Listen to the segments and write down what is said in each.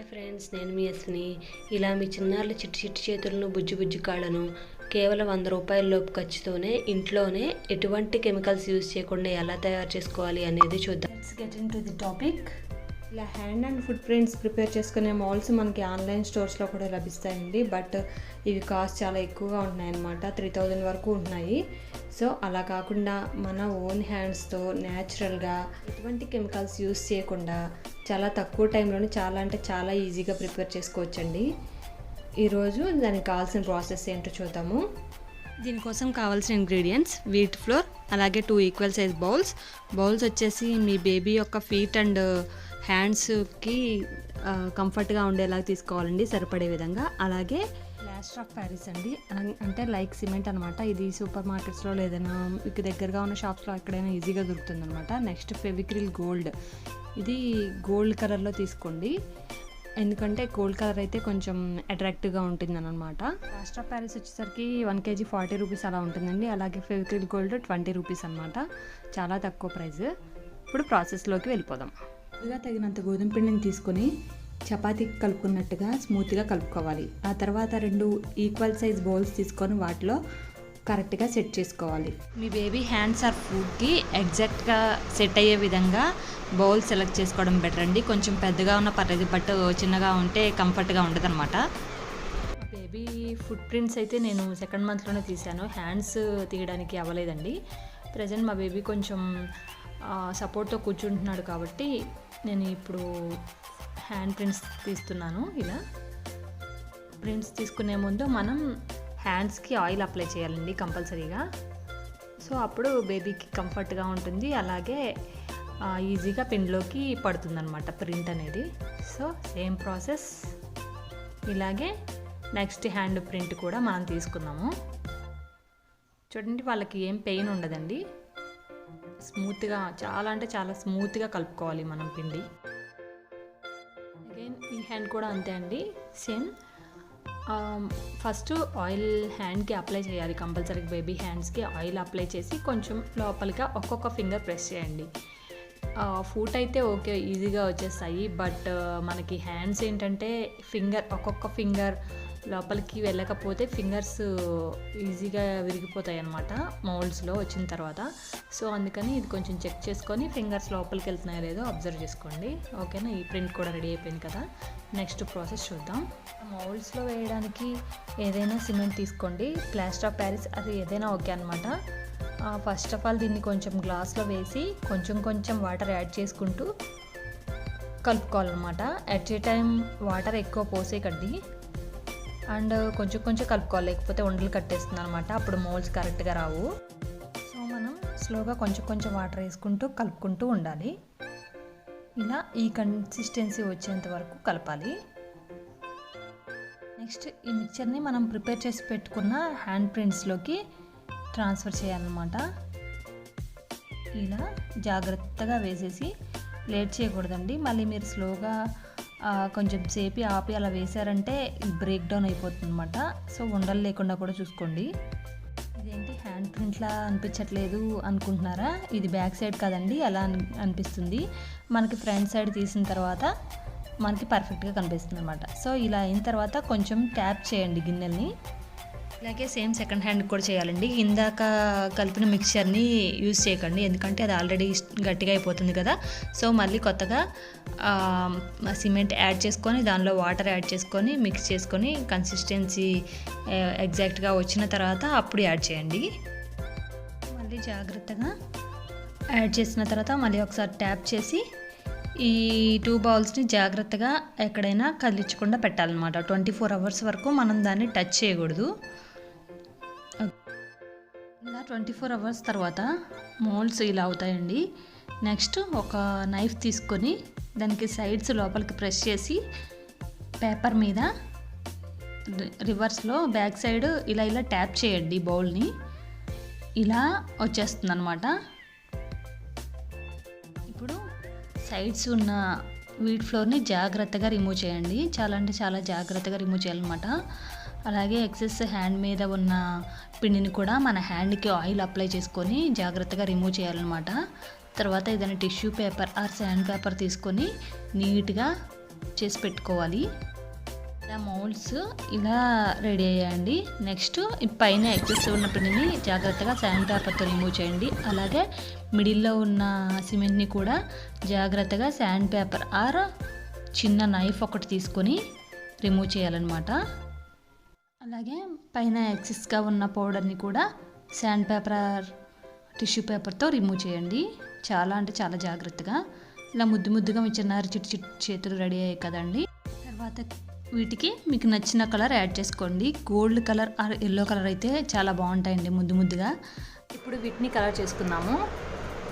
Hi friends నేను మీ అశ్విని ఇలా మీ చిన్నారుల చిట్టి చిట్టి చేతులను బుజ్జి బుజ్జి కాళ్ళను కేవలం వంద రూపాయల లోపు ఖర్చుతోనే ఇంట్లోనే ఎటువంటి కెమికల్స్ యూజ్ చేయకుండా ఎలా తయారు చేసుకోవాలి అనేది చూద్దాం. Let's get into the topic ఇలా hand and foot prints prepare చేసుకునే మాల్స్ మనకి ఆన్లైన్ స్టోర్స్లో కూడా లభిస్తాయండి. బట్ ఇవి కాస్ట్ చాలా ఎక్కువగా ఉంటున్నాయి అన్నమాట త్రీ థౌజండ్ వరకు ఉంటున్నాయి. సో అలా కాకుండా మన ఓన్ హ్యాండ్స్తో న్యాచురల్గా ఎటువంటి కెమికల్స్ యూస్ చేయకుండా చాలా తక్కువ టైంలోనే చాలా అంటే చాలా ఈజీగా ప్రిపేర్ చేసుకోవచ్చండి. ఈరోజు దానికి కావాల్సిన ప్రాసెస్ ఏంటో చూద్దాము. దీనికోసం కావాల్సిన ఇంగ్రీడియంట్స్ వీట్ ఫ్లోర్ అలాగే two equal size bowls. Bowls వచ్చేసి మీ బేబీ యొక్క ఫీట్ అండ్ హ్యాండ్స్కి కంఫర్ట్గా ఉండేలాగా తీసుకోవాలండి సరిపడే విధంగా. అలాగే ప్లాస్టర్ ఆఫ్ ప్యారిస్ అండి. అన్- అంటే లైక్ సిమెంట్ అనమాట ఇది సూపర్ మార్కెట్స్లో లేదైనా మీకు దగ్గరగా ఉన్న షాప్స్లో ఎక్కడైనా ఈజీగా దొరుకుతుంది అనమాట నెక్స్ట్ ఫెవిక్రిల్ గోల్డ్. ఇది గోల్డ్ కలర్లో తీసుకోండి. ఎందుకంటే గోల్డ్ కలర్ అయితే కొంచెం అట్రాక్టివ్గా ఉంటుంది అనమాట ప్లాస్టర్ ఆఫ్ ప్యారిస్ వచ్చేసరికి వన్ కేజీ ఫార్టీ రూపీస్ అలా ఉంటుందండి. అలాగే ఫెవిక్రిల్ గోల్డ్ ట్వంటీ రూపీస్ అనమాట చాలా తక్కువ ప్రైస్. ఇప్పుడు ప్రాసెస్లోకి వెళ్ళిపోదాం. ముందుగా తగినంత గోధుమ పిండిని తీసుకొని చపాతీకి కలుపుకున్నట్టుగా స్మూత్గా కలుపుకోవాలి. ఆ తర్వాత రెండు ఈక్వల్ సైజ్ బౌల్స్ తీసుకొని వాటిలో కరెక్ట్గా సెట్ చేసుకోవాలి. మీ బేబీ హ్యాండ్స్ ఆర్ ఫుడ్కి ఎగ్జాక్ట్గా సెట్ అయ్యే విధంగా బౌల్ సెలెక్ట్ చేసుకోవడం బెటర్ అండి. కొంచెం పెద్దగా ఉన్న పర్లేదు బట్ చిన్నగా ఉంటే కంఫర్ట్గా ఉండదు అనమాట బేబీ ఫుట్ ప్రింట్స్ అయితే నేను సెకండ్ మంత్లోనే తీశాను. హ్యాండ్స్ తీయడానికి అవ్వలేదండి. ప్రజెంట్ మా బేబీ కొంచెం సపోర్ట్తో కూర్చుంటున్నాడు కాబట్టి నేను ఇప్పుడు హ్యాండ్ ప్రింట్స్ తీస్తున్నాను ఇలా. ప్రింట్స్ తీసుకునే ముందు మనం హ్యాండ్స్కి ఆయిల్ అప్లై చేయాలండి కంపల్సరీగా. సో అప్పుడు బేబీకి కంఫర్ట్గా ఉంటుంది. అలాగే ఈజీగా పెన్లోకి పడుతుందన్నమాట ప్రింట్ అనేది. సో సేమ్ ప్రాసెస్ ఇలాగే నెక్స్ట్ హ్యాండ్ ప్రింట్ కూడా మనం తీసుకుందాము. చూడండి వాళ్ళకి ఏం పెయిన్ ఉండదండి. స్మూత్గా చాలా అంటే చాలా స్మూత్గా కలుపుకోవాలి మనం పిండి. అగైన్ ఈ హ్యాండ్ కూడా అంతే అండి. సేమ్ ఫస్ట్ ఆయిల్ హ్యాండ్కి అప్లై చేయాలి. కంపల్సరీ బేబీ హ్యాండ్స్కి ఆయిల్ అప్లై చేసి కొంచెం లోపలిగా ఒక్కొక్క ఫింగర్ ప్రెస్ చేయండి. Uh, ఫూట్ అయితే ఓకే ఈజీగా వచ్చేస్తాయి. బట్ uh, మనకి హ్యాండ్స్ ఏంటంటే ఫింగర్ ఒక్కొక్క ఫింగర్ లోపలికి వెళ్ళకపోతే ఫింగర్స్ ఈజీగా విరిగిపోతాయి అనమాట మౌల్డ్స్లో వచ్చిన తర్వాత. సో అందుకని ఇది కొంచెం చెక్ చేసుకొని ఫింగర్స్ లోపలికి వెళ్తున్నాయో లేదో అబ్జర్వ్ చేసుకోండి. ఓకేనా? ఈ ప్రింట్ కూడా రెడీ అయిపోయింది కదా? నెక్స్ట్ ప్రాసెస్ చూద్దాం. మౌల్డ్స్లో వేయడానికి ఏదైనా సిమెంట్ తీసుకోండి. ప్లాస్టర్ ఆఫ్ ప్యారిస్ అది ఏదైనా ఓకే అనమాట ఫస్ట్ ఆఫ్ ఆల్ దీన్ని కొంచెం గ్లాస్లో వేసి కొంచెం కొంచెం వాటర్ యాడ్ చేసుకుంటూ కలుపుకోవాలన్నమాట. అట్ ఏ టైం వాటర్ ఎక్కువ పోసేకండి అండ్ కొంచెం కొంచెం కలుపుకోవాలి. లేకపోతే ఉండలు కట్టేస్తుంది అనమాట అప్పుడు మోల్స్ కరెక్ట్గా రావు. సో మనం స్లోగా కొంచెం కొంచెం వాటర్ వేసుకుంటూ కలుపుకుంటూ ఉండాలి. ఇలా ఈ కన్సిస్టెన్సీ వచ్చేంత వరకు కలపాలి. నెక్స్ట్ ఈ మిక్చర్ని మనం ప్రిపేర్ చేసి పెట్టుకున్న హ్యాండ్ ప్రింట్స్లోకి ట్రాన్స్ఫర్ చేయాలన్నమాట. ఇలా జాగ్రత్తగా వేసేసి లేట్ చేయకూడదండి. మళ్ళీ మీరు స్లోగా కొంచెం సేపు ఆపి అలా వేసారంటే బ్రేక్ డౌన్ అయిపోతుంది అనమాట సో ఉండలు లేకుండా కూడా చూసుకోండి. ఇదేంటి హ్యాండ్ ప్రింట్లా అనిపించట్లేదు అనుకుంటున్నారా? ఇది బ్యాక్ సైడ్ కదండి అలా అనిపిస్తుంది. మనకి ఫ్రంట్ సైడ్ తీసిన తర్వాత మనకి పర్ఫెక్ట్గా కనిపిస్తుంది అనమాట సో ఇలా అయిన తర్వాత కొంచెం ట్యాప్ చేయండి గిన్నెల్ని. అలాగే సేమ్ సెకండ్ హ్యాండ్ కూడా చేయాలండి. ఇందాక కలిపిన మిక్చర్ని యూజ్ చేయకండి. ఎందుకంటే అది ఆల్రెడీ గట్టిగా అయిపోతుంది కదా. సో మళ్ళీ కొత్తగా సిమెంట్ యాడ్ చేసుకొని దానిలో వాటర్ యాడ్ చేసుకొని మిక్స్ చేసుకొని కన్సిస్టెన్సీ ఎగ్జాక్ట్గా వచ్చిన తర్వాత అప్పుడు యాడ్ చేయండి. మళ్ళీ జాగ్రత్తగా యాడ్ చేసిన తర్వాత మళ్ళీ ఒకసారి ట్యాప్ చేసి ఈ టూ బౌల్స్ని జాగ్రత్తగా ఎక్కడైనా కదిలించకుండా పెట్టాలన్నమాట. ట్వంటీ ఫోర్ అవర్స్ వరకు మనం దాన్ని టచ్ చేయకూడదు. ట్వంటీ ఫోర్ అవర్స్ తర్వాత మోల్డ్స్ ఇలా అవుతాయండి. నెక్స్ట్ ఒక నైఫ్ తీసుకొని దానికి సైడ్స్ లోపలికి ప్రెస్ చేసి పేపర్ మీద రివర్స్లో బ్యాక్ సైడ్ ఇలా ఇలా ట్యాప్ చేయండి బౌల్ని. ఇలా వచ్చేస్తుంది అనమాట ఇప్పుడు సైడ్స్ ఉన్న వీట్ ఫ్లోర్ని జాగ్రత్తగా రిమూవ్ చేయండి. చాలా అంటే చాలా జాగ్రత్తగా రిమూవ్ చేయాలన్నమాట. అలాగే ఎక్సెస్ హ్యాండ్ మీద ఉన్న పిండిని కూడా మన హ్యాండ్కి ఆయిల్ అప్లై చేసుకొని జాగ్రత్తగా రిమూవ్ చేయాలన్నమాట. తర్వాత ఏదైనా tissue paper or sand paper తీసుకొని నీట్గా చేసి పెట్టుకోవాలి. ఇలా మౌల్డ్స్ ఇలా రెడీ అయ్యాయండి. నెక్స్ట్ పైన ఎక్సెస్ ఉన్న పిండిని జాగ్రత్తగా శాండ్ పేపర్తో రిమూవ్ చేయండి. అలాగే మిడిల్లో ఉన్న సిమెంట్ని కూడా జాగ్రత్తగా శాండ్ పేపర్ ఆర్ చిన్న నైఫ్ ఒకటి తీసుకొని రిమూవ్ చేయాలన్నమాట. అలాగే పైన ఎక్సెస్గా ఉన్న పౌడర్ని కూడా శాండ్ పేపర్ టిష్యూ పేపర్తో రిమూవ్ చేయండి. చాలా అంటే చాలా జాగ్రత్తగా. ఇలా ముద్దు ముద్దుగా మీ చిన్నారి చిట్టు చిట్టు చేతులు రెడీ అయ్యాయి కదండి. తర్వాత వీటికి మీకు నచ్చిన కలర్ యాడ్ చేసుకోండి. Gold colour or yellow colour అయితే చాలా బాగుంటాయండి ముద్దు ముద్దుగా. ఇప్పుడు వీటిని కలర్ చేసుకుందాము.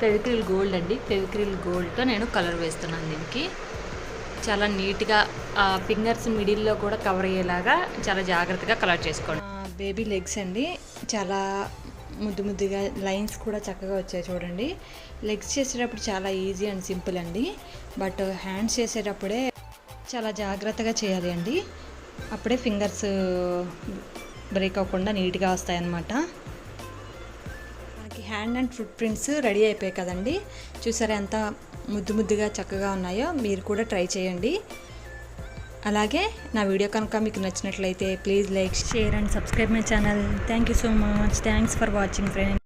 ఫెవిక్రిల్ గోల్డ్ అండి. ఫెవిక్రిల్ గోల్డ్తో నేను కలర్ వేస్తున్నాను దీనికి. చాలా నీట్గా ఫింగర్స్ మిడిల్లో కూడా కవర్ అయ్యేలాగా చాలా జాగ్రత్తగా కలర్ చేసుకోండి. బేబీ లెగ్స్ అండి. చాలా ముద్దు ముద్దుగా లైన్స్ కూడా చక్కగా వచ్చాయి చూడండి. లెగ్స్ చేసేటప్పుడు చాలా ఈజీ అండ్ సింపుల్ అండి. బట్ హ్యాండ్స్ చేసేటప్పుడే చాలా జాగ్రత్తగా చేయాలి అండి. అప్పుడే ఫింగర్స్ బ్రేక్ అవ్వకుండా నీట్గా వస్తాయన్నమాట. మనకి hand and foot prints ready అయిపోయాయి కదండి. చూసారా ఎంత ముద్దు ముద్దుగా చక్కగా ఉన్నాయో? మీరు కూడా ట్రై చేయండి. అలాగే నా వీడియో కనుక మీకు నచ్చినట్లయితే please like share and subscribe my channel. Thank you so much. Thanks for watching friend